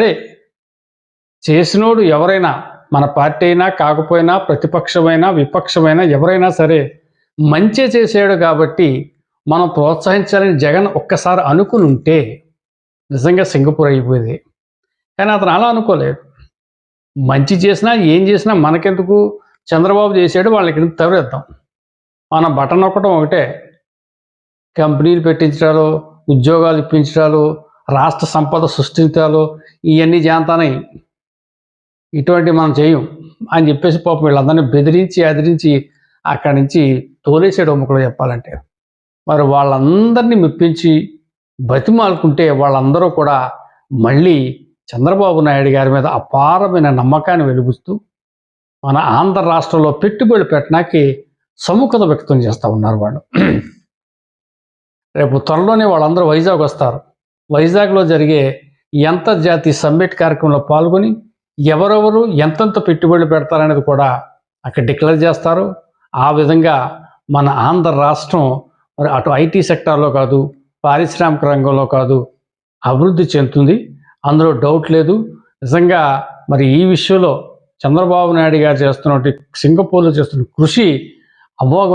సరే చేసినోడు ఎవరైనా మన పార్టీ అయినా కాకపోయినా ప్రతిపక్షమైనా విపక్షమైనా ఎవరైనా సరే మంచి చేసాడు కాబట్టి మనం ప్రోత్సహించాలని జగన్ ఒక్కసారి అనుకుని ఉంటే నిజంగా సింగపూర్ అయిపోయేది. కానీ అతను అలా అనుకోలేదు. మంచి చేసినా ఏం చేసినా మనకెందుకు? చంద్రబాబు చేసాడు వాళ్ళకి తవరేద్దాం మన బటన్ ఒక్కటం ఒకటే. కంపెనీలు పెట్టించడాలు ఉద్యోగాలు ఇప్పించడాలు రాష్ట్ర సంపద సృష్టించాలో ఇవన్నీ జాంతానై ఇటువంటి మనం చేయం అని చెప్పేసి పాపం వీళ్ళందరినీ బెదిరించి అదిరించి అక్కడి నుంచి తోలేసాడు ముక్కలు చెప్పాలంటే. మరి వాళ్ళందరినీ మెప్పించి బతిమాలుకుంటే వాళ్ళందరూ కూడా మళ్ళీ చంద్రబాబు నాయుడు గారి మీద అపారమైన నమ్మకాన్ని వెలుగుస్తూ మన ఆంధ్ర రాష్ట్రంలో పెట్టుబడి పెట్టడానికి సముఖత వ్యక్తం చేస్తూ ఉన్నారు వాళ్ళు. రేపు త్వరలోనే వాళ్ళందరూ వైజాగ్ వస్తారు. వైజాగ్లో జరిగే అంతర్జాతీయ సమ్మిట్ కార్యక్రమంలో పాల్గొని ఎవరెవరు ఎంతెంత పెట్టుబడులు పెడతారనేది కూడా అక్కడ డిక్లేర్ చేస్తారు. ఆ విధంగా మన ఆంధ్ర రాష్ట్రం మరి అటు ఐటీ సెక్టార్లో కాదు పారిశ్రామిక రంగంలో కాదు అభివృద్ధి చెందుతుంది. అందులో డౌట్ లేదు. నిజంగా మరి ఈ విషయంలో చంద్రబాబు నాయుడు గారు చేస్తున్నటువంటి సింగపూర్లో చేస్తున్న కృషి అమోఘ